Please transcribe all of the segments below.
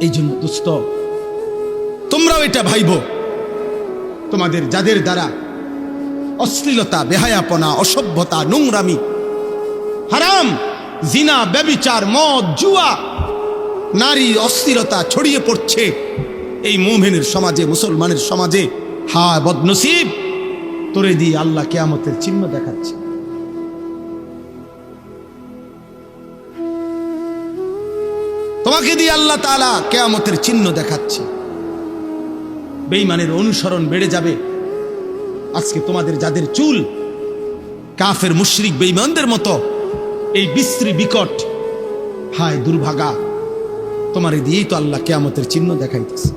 এই জন্য দুস্থ। তোমরাও এটা ভাইব। তোমাদের যাদের দ্বারা অশ্লীলতা, বেহায়াপনা, অসভ্যতা, নোংরামি, হারাম, জিনা, ব্যবিচার, মদ, জুয়া, নারী অস্থিরতা ছড়িয়ে পড়ছে এই মোমেনের সমাজে, মুসলমানের সমাজে হায় বদনসিব, তোরে দিয়ে আল্লাহ কেয়ামতের চিহ্ন দেখাচ্ছে। তোমাকে দিয়ে আল্লাহ তাআলা কেয়ামতের চিহ্ন দেখাচ্ছে। বেইমানের অনুসরণ বেড়ে যাবে। আজকে তোমাদের যাদের চুল, কাফের, মুশরিক বেইমানদের মতো এই বিশ্রী বিকট, হায় দুর্ভাগা, তোমার দিয়েই তো আল্লাহ কেয়ামতের চিহ্ন দেখাইতেছে।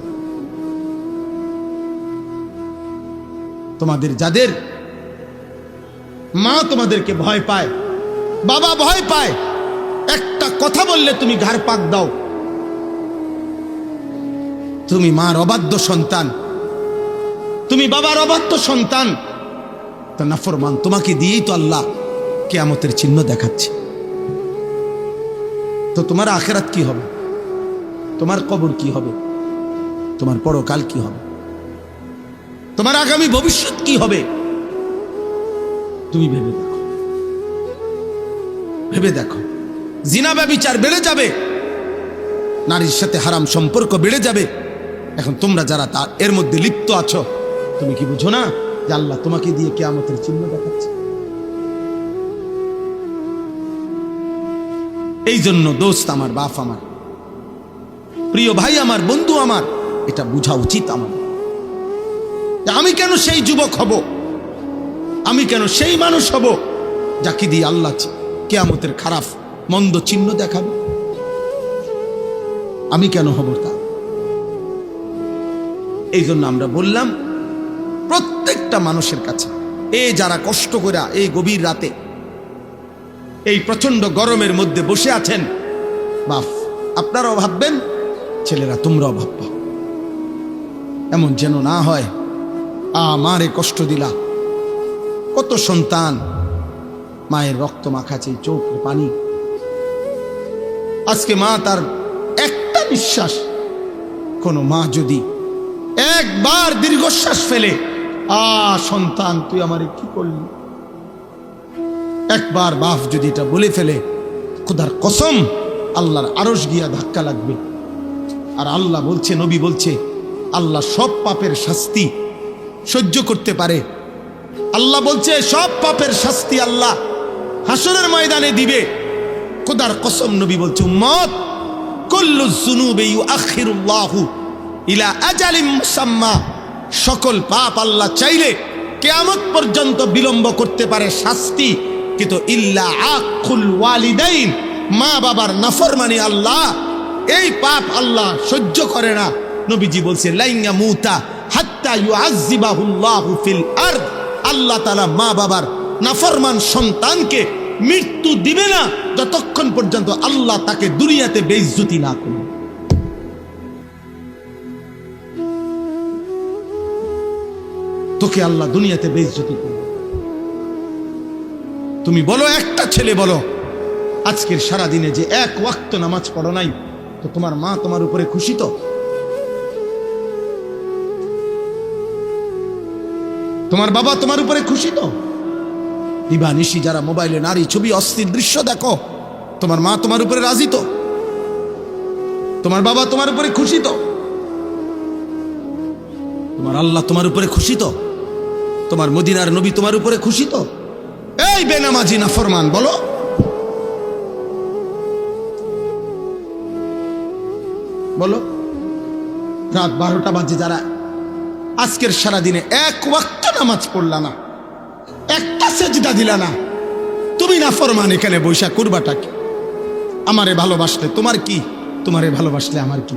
তোমাদের যাদের মা তোমাদেরকে ভয় পায়, বাবা ভয় পায়, একটা কথা বললে তুমি ঘাড় পাক দাও। তুমি মার অবাধ্য সন্তান। তুমি বাবার অবাধ্য সন্তান। তা নাফরমান, তোমাকে দিয়েই তো আল্লাহ কেয়ামতের চিহ্ন দেখাচ্ছে। তো তোমার আখেরাত কি হবে? তোমার কবর কি হবে? তোমার পরকাল কি হবে? তোমার আগামী ভবিষ্যৎ কি হবে? তুমি ভেবে দেখো। ভেবে দেখো। জিনা ব্যবিচার বেড়ে যাবে। নারীর সাথে হারাম সম্পর্ক বেড়ে যাবে। এখন তোমরা যারা তার এর মধ্যে লিপ্ত আছো, তুমি কি বুঝো না যে আল্লাহ তোমাকে দিয়ে কেয়ামতের চিহ্ন দেখাচ্ছে? এই জন্য দোস্ত আমার বাপ আমার, প্রিয় ভাই আমার, বন্ধু আমার, এটা বোঝা উচিত আমার। আমি কেন সেই যুবক হব? আমি কেন সেই মানুষ হব যাকে দিয়ে আল্লাহ কেয়ামতের খারাপ, মন্দ চিহ্ন দেখাবে? আমি কেন হব তা এই জন্য আমরা বললাম, প্রত্যেকটা মানুষের কাছে, এ যারা কষ্ট করে এই গভীর রাতে, এই প্রচণ্ড গরমের মধ্যে বসে আছেন বাপ আপনারাও ভাববেন, ছেলেরা তোমরাও ভাববা। এমন যেন না হয়, আমারে কষ্ট দিলা। কত সন্তান, মায়ের রক্ত মাখাছে চোখে পানি। আজকে মা তার একটা বিশ্বাস কোনো মা যদি একবার দীর্ঘশ্বাস ফেলে। আ, সন্তান, তুই আমারে কি করলি? একবার বাপ যদি এটা বলে ফেলে, খুদার কসম, আল্লাহর আরস গিয়া ধাক্কা লাগবে। আর আল্লাহ বলছে, নবী বলছে, আল্লাহ সব পাপের শাস্তি সহ্য করতে পারে। আল্লাহ বলছে, সব পাপের শাস্তি আল্লাহ হাসনের ময়দানে দিবে। খুদার কসম, নবী বলছে, উম্মত, কুল্লু যুনুবে ইউআখিরুল্লাহু ইলা আজালিম মুসাম্মা সকল পাপ আল্লাহ চাইলে কেয়ামত পর্যন্ত বিলম্ব করতে পারে শাস্তি। কিন্তু ইল্লা আকুল ওয়ালিদাইন, মা বাবার নাফরমানি আল্লাহ। এই পাপ আল্লাহ সহ্য করে না। নবীজি বলছে লাইঙ্গা মুতা হাত্তা ইউআযিবাহুল্লাহু ফিল আরদ। আল্লাহ তাআলা মা বাবার নাফরমান সন্তানকে মৃত্যু দিবে না, যতক্ষণ পর্যন্ত আল্লাহ তাকে দুনিয়াতে বেইজ্জতি না করবে তোকে আল্লাহ দুনিয়াতে বেইজ্জতি করবে। তুমি বলো, একটা ছেলে বলো, আজকের সারা দিনে যে এক ওয়াক্ত নামাজ পড়ো নাই, তো তোমার মা তোমার উপরে খুশি তো? তোমার বাবা তোমার উপরে খুশি তো? দিবা নিশি যারা মোবাইলে নারী ছবি, অস্থির দৃশ্য দেখো, তোমার মা তোমার উপরে রাজি তো? তোমার বাবা তোমার উপরে খুশি তো? তোমার আল্লাহ তোমার উপরে খুশি তো? তোমার মদিনার নবী তোমার উপরে খুশি তো? এই বেনামাজি না ফরমান বলো। বলো। রাত বারোটা বাজে যারা আজকের সারা দিনে এক ওয়াক্ত নামাজ পড়লা না, একটা সেজদা দিলা না, তুমি না ফরমান এখানে বৈশাখ করবাটা কি? আমারে ভালোবাসলে তোমার কি? তোমারে ভালোবাসলে আমার কি?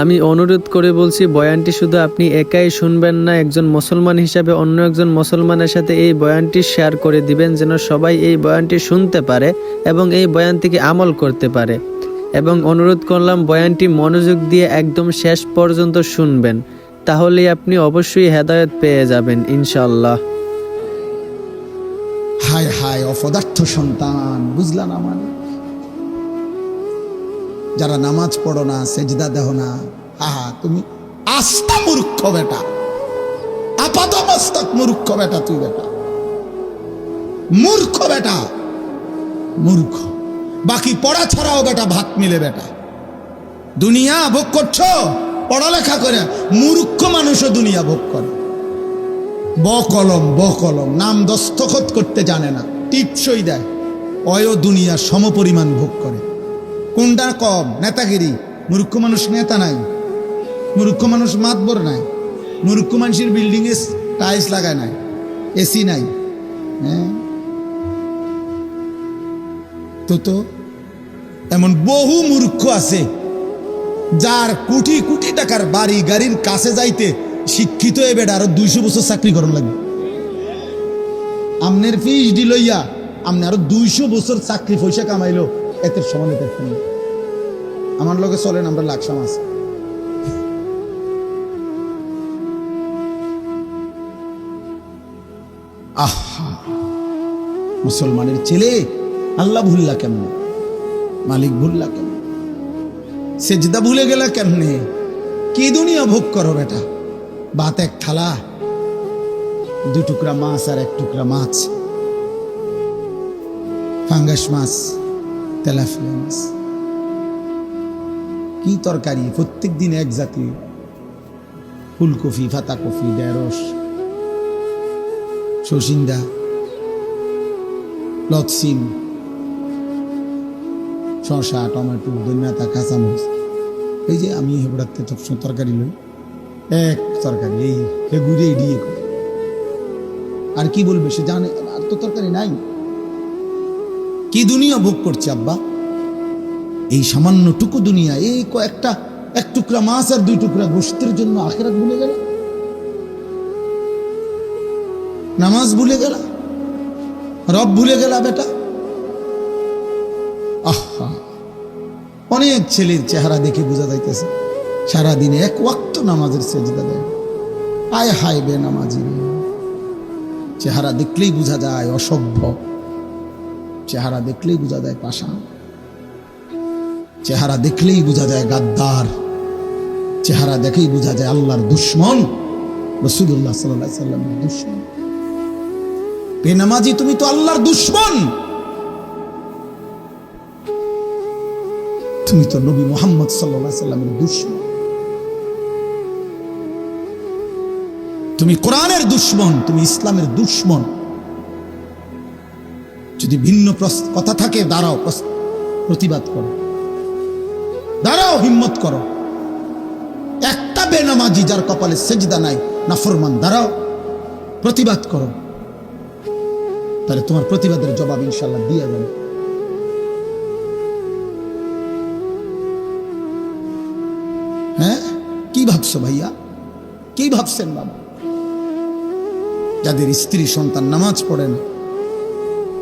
আমি অনুরোধ করে বলছি, বয়ানটি শুধু আপনি একাই শুনবেন না, একজন মুসলমান হিসাবে অন্য একজন মুসলমানের সাথে এই বয়ানটি শেয়ার করে দিবেন যেন সবাই এই বয়ানটি শুনতে পারে এবং এই বয়ান থেকে আমল করতে পারে। এবং অনুরোধ করলাম, বয়ানটি মনোযোগ দিয়ে একদম শেষ পর্যন্ত শুনবেন তাহলে আপনি অবশ্যই হেদায়ত পেয়ে যাবেন ইনশাল্লাহ হায় হায়, অপদার্থ সন্তান বুঝলা না মানে। যারা নামাজ পড়ো না, সেজদা দেহ না। আহা, তুমি আস্তা মূর্খ বেটা। আপাত মস্তক মূর্খ বেটা তুই বেটা। মূর্খ বেটা। মূর্খ। বাকি পড়া ছাড়াও বেটা ভাত মিলে বেটা। দুনিয়া ভোগ করছ? পড়ালেখা করে। মূর্খ মানুষও দুনিয়া ভোগ করে। ব কলম ব কলম নাম দস্তখত করতে জানে না। টিপসই দেয়। অয় দুনিয়া সমপরিমাণ ভোগ করে। কোনটা কম, নেতাগিরি। মূর্খ মানুষ নেতা নাই। মূর্খ মানুষ মাতবর নাই। মূর্খ মানুষের বিল্ডিং এ টাইলস লাগায় নাই। এসি নাই। হ্যাঁ? তো তো, এমন বহু মূর্খ আছে, যার কোটি কোটি টাকার বাড়ি গাড়ির কাছে যাইতে শিক্ষিত এবার আরও দুইশো বছর চাকরি করার লাগবে। আমনের পিএইচডি লইয়া আমনে আরও দুইশো বছর চাকরি পয়সা কামাইলো। এতে সমান এতে আমার লগে চলেন, আমরা লাকসাম আছে। আহা, মুসলমানের ছেলে, আল্লাহ ভুল্লা কেমন? মালিক ভুল্লা কেমন? সেজদা ভুলে গেলা কেমনে? কি দুনিয়া ভোগ করো বেটা? ভাত এক থালা দু টুকরা মাছ আর এক টুকরা মাছ। ফাঙ্গাস মাছ। তেলাফিয়া কি তরকারি? প্রত্যেক দিন এক জাতি। ফুলকপি ফাতাকপি ঢেঁড়স শসিন্দা লক্সিম শসা, টমেটো ধনিয়াতা কাঁচামরিচ। এই যে আমি হেবড়াতে সবসময় তরকারি লই, এক তরকারি, এই এড়িয়ে করে। আর কি বলবে সে জানে? আর তো তরকারি নাই। কি দুনিয়া ভোগ করছে আব্বা? এই সামান্য টুকু দুনিয়া, এই কয়েকটা, এক টুকরা মাছ আর দুই টুকরা গোষ্ঠের জন্য আখেরাত ভুলে গেল? নামাজ ভুলে গেল? রব ভুলে গেলা বেটা? আহা! অনেক ছেলের চেহারা দেখে বোঝা যাইতেছে, সারাদিনে এক ওয়াক্ত নামাজের সেজদা দেয়। আয় হায় বে নামাজি। চেহারা দেখলেই বোঝা যায় অসভ্য। চেহারা দেখলেই বোঝা যায় পাষাণ চেহারা দেখলেই বোঝা যায় গাদ্দার। চেহারা দেখেই বোঝা যায় আল্লাহর দুশ্মন। রসুল্লাহ সাল্লাহ সাল্লামের দুশ্মন। বেনামাজি তুমি তো আল্লাহর দুশ্মন। তুমি তো নবী মোহাম্মদ সাল্লাহ সাল্লামের দুশ্মন। তুমি কোরআনের দুশ্মন, তুমি ইসলামের দুশ্মন। যদি ভিন্ন কথা থাকে, দাঁড়াও প্রতিবাদ করো। দাঁড়াও, হিম্মত করো। একটা বেনামাজি যার কপালে সেজদা নাই, নাফরমান, দাঁড়াও, প্রতিবাদ করো। তাহলে তোমার প্রতিবাদের জবাব ইনশাল্লাহ দিয়ে যাবে হ্যাঁ? কি ভাবছ ভাইয়া? কি ভাবছেন বাবা? যাদের স্ত্রী, সন্তান নামাজ পড়ে না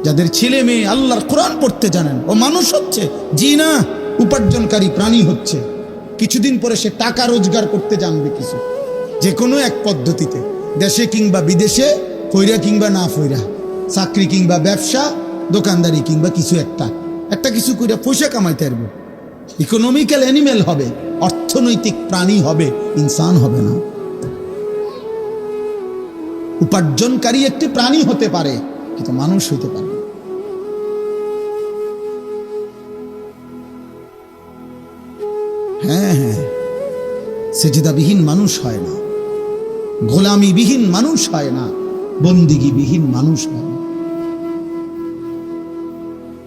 যাদের ছেলে মেয়ে আল্লাহর কোরআন পড়তে জানেন। ও মানুষ হচ্ছে জি না উপার্জনকারী প্রাণী হচ্ছে। কিছুদিন পরে সে টাকা রোজগার করতে জানবে কিছু। যে কোনো এক পদ্ধতিতে, দেশে কিংবা বিদেশে ফৈরা কিংবা না ফৈরা চাকরি কিংবা ব্যবসা, দোকানদারি কিংবা কিছু একটা। একটা কিছু কইরা পয়সা কামাইতে পারবে। ইকোনমিক্যাল অ্যানিমেল হবে, অর্থনৈতিক প্রাণী হবে, ইনসান হবে না। উপার্জনকারী একটি প্রাণী হতে পারে কিন্তু মানুষ হইতে পারে। হ্যাঁ হ্যাঁ মানুষ হয় না। গোলামিবিহীন মানুষ হয় না। বন্দিগিবিহীন মানুষ হয় না।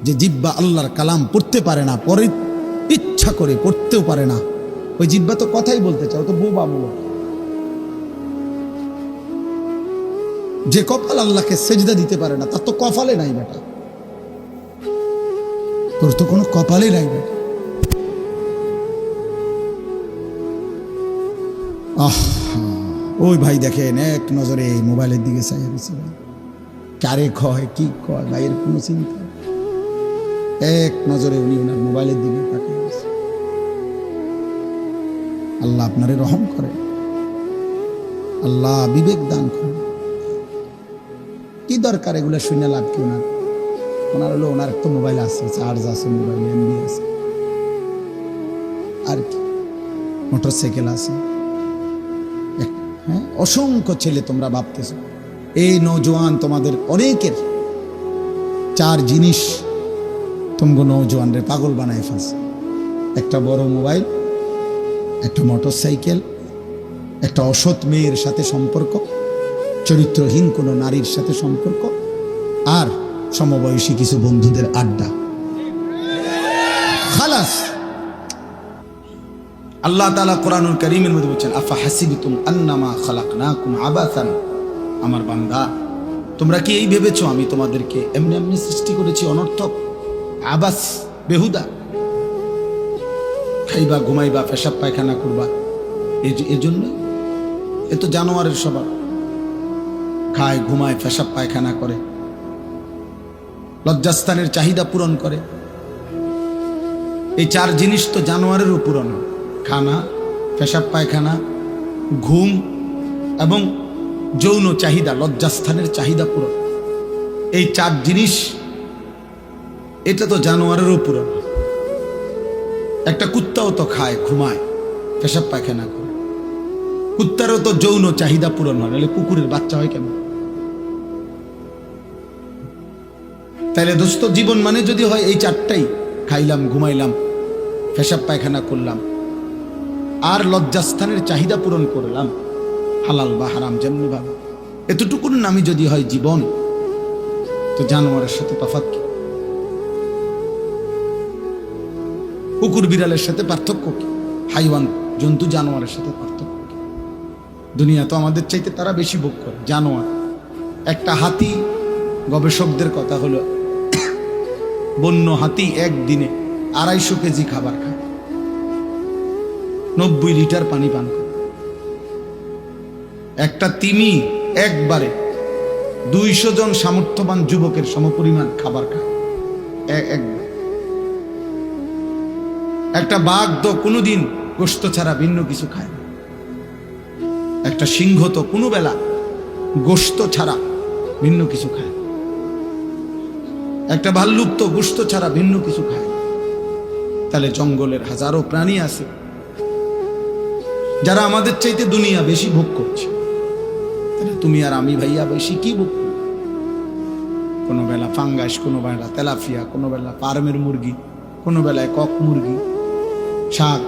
যে জিব্বা আল্লাহর কালাম পড়তে পারে না, পরে ইচ্ছা করে পড়তেও পারে না। ওই জিব্বা তো কথাই বলতে চাও তো বোবা মূলক যে কপাল আল্লাহকে সেজদা দিতে পারে না, তার তো কপালে নাই বেটা। তোর তো কোনো কপালে নাই বেটা। আহ, ওই ভাই দেখেন, এক নজরে মোবাইলের দিকে চাই রয়েছে কারে কয়, কি কয় ভাইয়ের কোনো চিন্তা এক নজরে উনি ওনার মোবাইলের দিকে তাকিয়ে আছে আল্লাহ আপনারে রহম করে। আল্লাহ বিবেক দান করে দরকার, এগুলো শুনে লাভ কি ওনার? ওনার হলো, ওনার একটা মোবাইল আছে চার্জ আছে মোবাইল এমবি আছে। আর কি? মোটর সাইকেল আছে হ্যাঁ? অসংখ্য ছেলে তোমরা ভাবতেছ। এই নৌজোয়ান তোমাদের অনেকের। চার জিনিস তোমগো নৌজওয়ানরে পাগল বানায় ফেলছে। একটা বড় মোবাইল একটা মোটর সাইকেল একটা অসৎ মেয়ের সাথে সম্পর্ক। চরিত্রহীন কোনো নারীর সাথে সম্পর্ক আর সমবয়সী কিছু বন্ধুদের আড্ডা। খালাস। আল্লাহ তালা কোরআনুল করিমের মধ্যে বলছেন, আফা হাসিবিতুম আন্নামা খালাকনাকুম আবাসান? আমার বান্দা, তোমরা কি এই ভেবেছো আমি তোমাদেরকে এমনি এমনি সৃষ্টি করেছি অনর্থক? আবাস, বেহুদা। খাইবা, ঘুমাইবা, পেশাব পায়খানা করবা। এই- এজন্য এ তো জানোয়ারের স্বভাব। খায়, ঘুমায়, পেশাব পায়খানা করে। লজ্জাস্থানের চাহিদা পূরণ করে। এই চার জিনিস তো জানোয়ারেরও পূরণ। খানা, পেশাব পায়খানা, ঘুম এবং যৌন চাহিদা, লজ্জাস্থানের চাহিদা পূরণ। এই চার জিনিস, এটা তো জানোয়ারেরও পূরণ। একটা কুত্তাও তো খায়, ঘুমায়, পেশাব পায়খানা করে। কুত্তারও তো যৌন চাহিদা পূরণ হয়, নাহলে কুকুরের বাচ্চা হয় কেন তাহলে দোস্ত, জীবন মানে যদি হয় এই চারটাই। খাইলাম, ঘুমাইলাম, পেশাব পায়খানা করলাম, আর লজ্জাস্থানের চাহিদা পূরণ করলাম, হালাল বা হারাম যেমনি ভাবে এতটুকুর নামই যদি হয় জীবন, তো জানোয়ারের সাথে তফাৎ কি? কুকুর বিড়ালের সাথে পার্থক্য কি? হাইওয়ান, জন্তু জানোয়ারের সাথে পার্থক্য কি? দুনিয়া তো আমাদের চাইতে তারা বেশি ভোগ করে, জানোয়ার। একটা হাতি গবেষকদের কথা হলো বন্য হাতি একদিনে আড়াইশো কেজি খাবার খায়। নব্বই লিটার পানি পান করে। একটা তিমি একবারে দুইশো জন সামর্থ্যবান যুবকের সমপরিমাণ খাবার খায়। একটা বাঘ তো কোনোদিন গোস্ত ছাড়া ভিন্ন কিছু খায় না। একটা সিংহ তো কোনো বেলা গোস্ত ছাড়া ভিন্ন কিছু খায়। একটা ভাল্লুক তো গোস্ত ছাড়া ভিন্ন কিছু খায়। তাহলে জঙ্গলের হাজারো প্রাণী আছে, যারা আমাদের চাইতে দুনিয়া বেশি ভোগ করছে। তাহলে তুমি আর আমি ভাইয়া বেশি কি ভোগ কোনো বেলা ফাঙ্গাস, কোনো বেলা তেলাফিয়া কোনো বেলা ফার্মের মুরগি, কোনো বেলায় কক মুরগি, শাক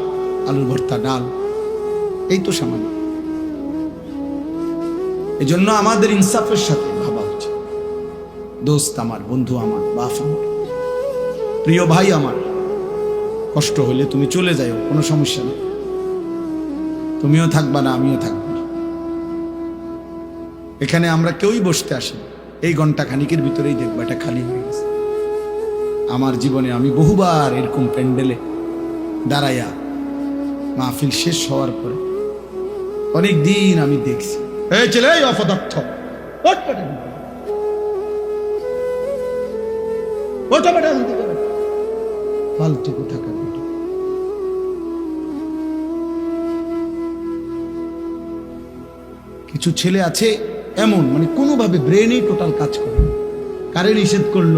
আলু ভর্তা, ডাল, এই তো সামান্য। এই জন্য আমাদের ইনসাফের সাথে দোস্ত আমার, বন্ধু আমার, বাপ আমার, প্রিয় ভাই আমার, কষ্ট হলে তুমি চলে যাও কোনো সমস্যা নেই। তুমিও থাকবা না, আমিও থাকব এখানে আমরা কেউই বসতে আসি এই ঘণ্টা খানিকের ভিতরেই দেখব, এটা খালি হয়ে গেছে। আমার জীবনে আমি বহুবার এরকম প্যান্ডেলে দাঁড়াইয়া মাহফিল শেষ হওয়ার পরে অনেক দিন আমি দেখছি। এই ছেলে অপদার্থ! কিছু ছেলে আছে এমন মানে কোনোভাবে ব্রেনেই টোটাল কাজ করে কারে নিষেধ করল,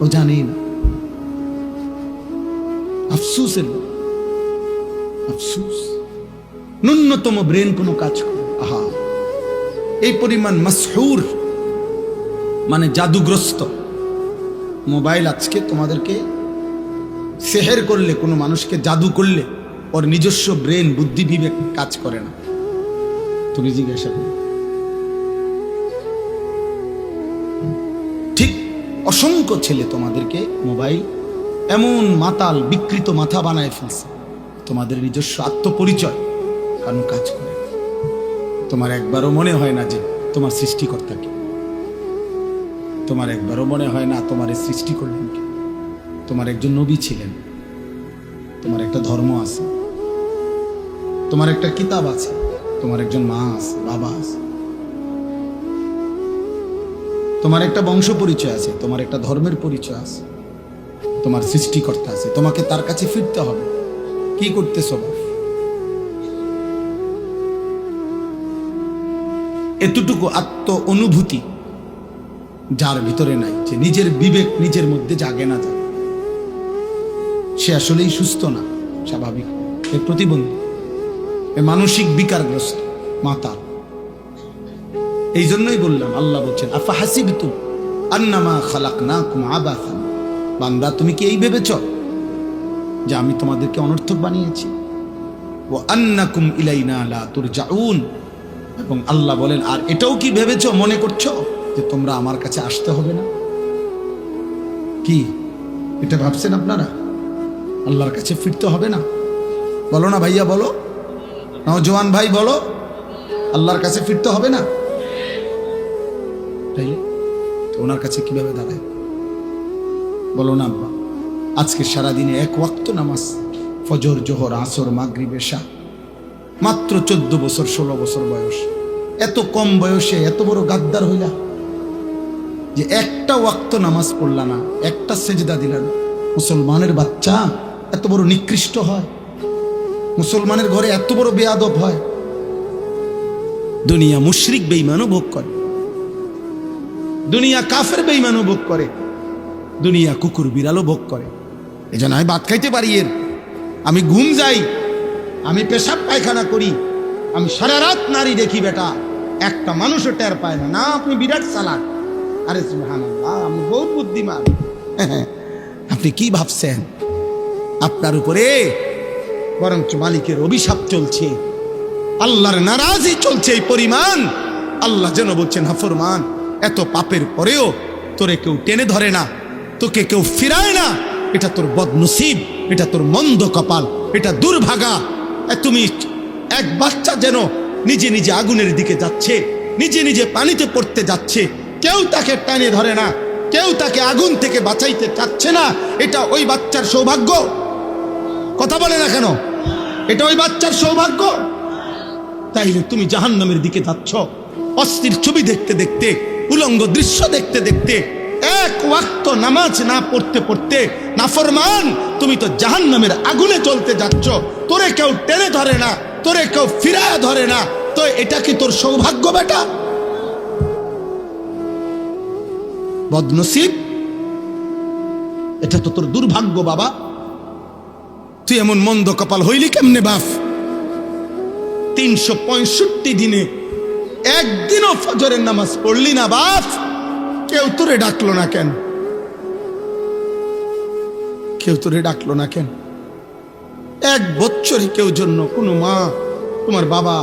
ও জানেই না। আফসুসের। আফসুস। ন্যূনতম ব্রেন কোনো কাজ করে আহা। এই পরিমাণ মাসহুর মানে জাদুগ্রস্ত। মোবাইল আজকে তোমাদেরকে সেহের করলে, কোনো মানুষকে জাদু করলে, ওর নিজস্ব ব্রেন, বুদ্ধি, বিবেক কাজ করে না। তুমি জিজ্ঞাসা করো। ঠিক অসংখ্য ছেলে তোমাদেরকে মোবাইল, এমন মাতাল, বিকৃত মাথা বানায় ফেলছে। তোমাদের নিজস্ব আত্মপরিচয় কারণ কাজ করে তোমার একবারও মনে হয় না যে তোমার সৃষ্টিকর্তা কি। তোমার একবারও মনে হয় না তোমার সৃষ্টি করলেন কি? তোমার একজন নবী ছিলেন। তোমার একটা ধর্ম আছে। তোমার একটা কিতাব আছে। তোমার একজন মা আছে, বাবা আছে। তোমার একটা বংশ পরিচয় আছে, তোমার একটা ধর্মের পরিচয় আছে। তোমার সৃষ্টিকর্তা আছে। তোমাকে তার কাছে ফিরতে হবে। কি বাপ? এতটুকু আত্ম অনুভূতি যার ভিতরে নাই, যে নিজের বিবেক নিজের মধ্যে জাগে না জাগে সে আসলেই সুস্থ না, স্বাভাবিক। এ প্রতিবন্ধী, এ মানসিক বিকারগ্রস্ত মাতা। এই জন্যই বললাম, আল্লাহ বলছেন, আফা হাসিবিতু আন্নামা খালাকনাকুম আবাসান? বান্দা, তুমি কি এই ভেবেছ যে আমি তোমাদেরকে অনর্থক বানিয়েছি? ও আন্নাকুম ইলাইনা লা তুরজাউন? এবং আল্লাহ বলেন, আর এটাও কি ভেবেছো, মনে করছ? যে তোমরা আমার কাছে আসতে হবে না? কি? এটা ভাবছেন আপনারা? আল্লাহর কাছে ফিরতে হবে না? বলো না ভাইয়া, বলো। নজওয়ান ভাই, বলো। আল্লাহর কাছে ফিরতে হবে না? ওনার কাছে কীভাবে দাঁড়ায়? বলো না আব্বা। আজকে সারাদিনে এক ওয়াক্ত নামাজ, ফজর, জোহর, আসর, মাগরিব, এশা, মাত্র চোদ্দ বছর, ষোলো বছর বয়স। এত কম বয়সে এত বড় গাদ্দার হইলা। যে একটা ওয়াক্ত নামাজ পড়লা না, একটা সেজদা দিলা না। মুসলমানের বাচ্চা এত বড় নিকৃষ্ট হয়। মুসলমানের ঘরে এত বড় বেয়াদব হয়। দুনিয়া মুশরিক বেইমানও ভোগ করে। দুনিয়া কাফের বেইমানও ভোগ করে। দুনিয়া কুকুর বিড়ালও ভোগ করে। এই জন্য আমি ভাত খাইতে পারি এর। আমি ঘুম যাই, আমি পেশাব পায়খানা করি, আমি সারা রাত নারী দেখি বেটা। একটা মানুষও টের পায় না। না, আপনি বিরাট চালাক। আরে সুবহানাল্লাহ, আমি বহুত বুদ্ধিমান। আপনি কি ভাবছেন? আপনার উপরে বরঞ্চ মালিকের অভিশাপ চলছে। আল্লাহর নারাজি চলছে এই পরিমাণ। আল্লাহ যেন বলছেন হাফরমান এত পাপের পরেও তোরে কেউ টেনে ধরে না, তোকে কেউ ফিরায় না। এটা তোর বদনসিব, এটা তোর মন্দ কপাল, এটা দুর্ভাগা। তুমি এক বাচ্চা যেন নিজে নিজে আগুনের দিকে যাচ্ছে, নিজে নিজে পানিতে পড়তে যাচ্ছে কেউ তাকে টানে ধরে না। কেউ তাকে আগুন থেকে বাঁচাইতে চাচ্ছে না। এটা ওই বাচ্চার সৌভাগ্য। কথা বলে না কেন? এটা ওই বাচ্চার সৌভাগ্য। তাইলে তুমি জাহান্নামের দিকে যাচ্ছ। অস্থির ছবি দেখতে দেখতে, উলঙ্গ দৃশ্য দেখতে দেখতে, এক ওয়াক্ত নামাজ না পড়তে পড়তে নাফরমান, তুমি তো জাহান্নামের আগুনে চলতে যাচ্ছ। তোরে কেউ টেনে ধরে না, তোরে কেউ ফিরায় ধরে না। তো এটা কি তোর সৌভাগ্য বেটা? বদনসিব। এটা তো তোর দুর্ভাগ্য, বাবা। তুই এমন মন্দ কপাল হইলি কেমনে, বাপ? তিনশো পঁয়ষট্টি দিনে একদিনও ফজরের নামাজ পড়লি না, বাপ। কেউ তোরে ডাকলো না কেন? কেউ তোরে ডাকলো না কেন? এক বছরে কেউ জন্য কোনো মা, তোমার বাবা,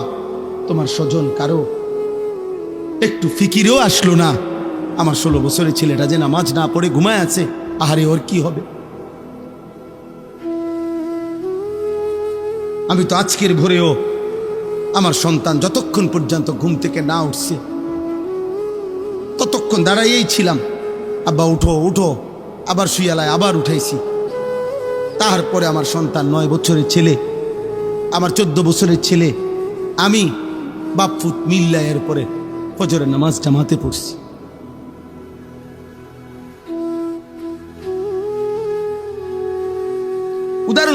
তোমার স্বজন কারও একটু ফিকিরেও আসলো না। আমার ষোলো বছরের ছেলেটা যে নামাজ না পড়ে ঘুমায় আছে, আহারে, ওর কি হবে? আমি তো আজকের ভোরেও আমার সন্তান যতক্ষণ পর্যন্ত ঘুম থেকে না উঠছে, ততক্ষণ দাঁড়াইয়েই ছিলাম। আব্বা, উঠো উঠো, আবার শুয়ালায় আবার উঠাইছি। তারপরে আমার সন্তান নয় বছরের ছেলে, আমার চোদ্দ বছরের ছেলে, আমি বাপফুট মিল্লা এর পরে ফজরের নামাজ জামাতে পড়ছি।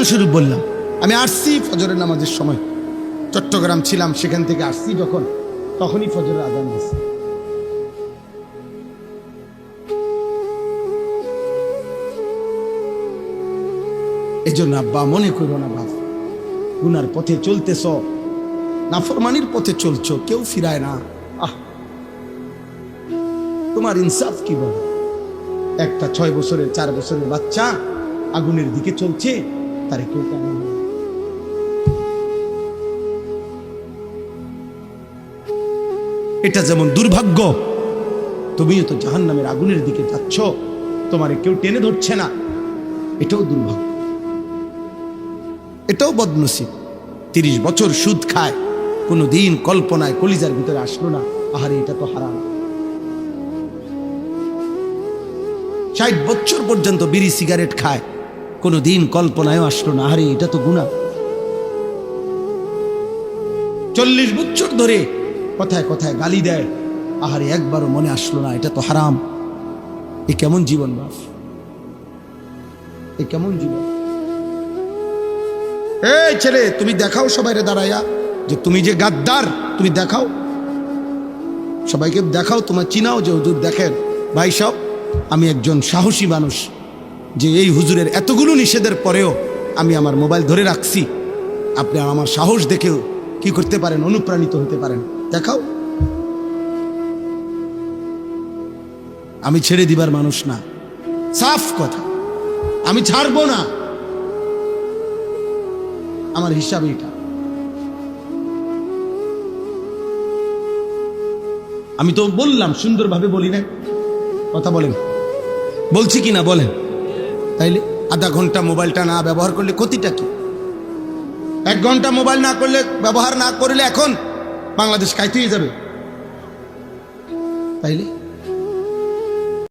উদাহরণস্বরূপ বললাম। আমি আসছি ফজরের নামাজের সময়। চট্টগ্রাম ছিলাম, সেখান থেকে আসছি যখন, তখনই ফজরের আজান দিচ্ছে এই জন্য আব্বা, মনে করো না বাপ, গুনার পথে চলতেছ, নাফরমানির পথে চলছ, কেউ ফিরায় না। আহ! তোমার ইনসাফ কি বল? একটা ছয় বছরের, চার বছরের বাচ্চা আগুনের দিকে চলছে তারে কেউ কেন এটা যেমন দুর্ভাগ্য, তুমিও তো জাহান নামের আগুনের দিকে যাচ্ছ, তোমারে কেউ টেনে ধরছে না। এটাও দুর্ভাগ্য। এটাও বদনসিব। তিরিশ বছর সুদ খায় কোনো দিন কল্পনায় কলিজার ভিতরে আসলো না। আহারে, এটা তো হারাম। ষাট বছর পর্যন্ত বিড়ি সিগারেট খায় কোনো দিন কল্পনায় আসলো না। আরে, এটা তো গুণা চল্লিশ বছর ধরে কথায় কথায় গালি দেয়। আহারে, একবারও মনে আসলো না, এটা তো হারাম। এ কেমন জীবন, বাপ? এ কেমন জীবন? এই ছেলে, তুমি দেখাও সবাইরে দাঁড়াইয়া যে তুমি যে গাদ্দার, তুমি দেখাও। সবাইকে দেখাও, তোমার চিনাও যে হুজুর দেখেন। ভাই সব আমি একজন সাহসী মানুষ। যে এই হুজুরের এতগুলো নিষেধের পরেও আমি আমার মোবাইল ধরে রাখছি। আপনি আমার সাহস দেখেও কি করতে পারেন, অনুপ্রাণিত হতে পারেন। দেখাও। আমি ছেড়ে দিবার মানুষ না। সাফ কথা। আমি ছাড়বো না। আমার হিসাব এটা আমি তো বললাম, সুন্দরভাবে বলি না কথা বলেন। বলছি কি না বলেন? তাইলে আধা ঘণ্টা মোবাইলটা না ব্যবহার করলে ক্ষতিটা কি? এক ঘণ্টা মোবাইল না করলে, ব্যবহার না করলে এখন বাংলাদেশ কাইতেই যাবে। তাইলে?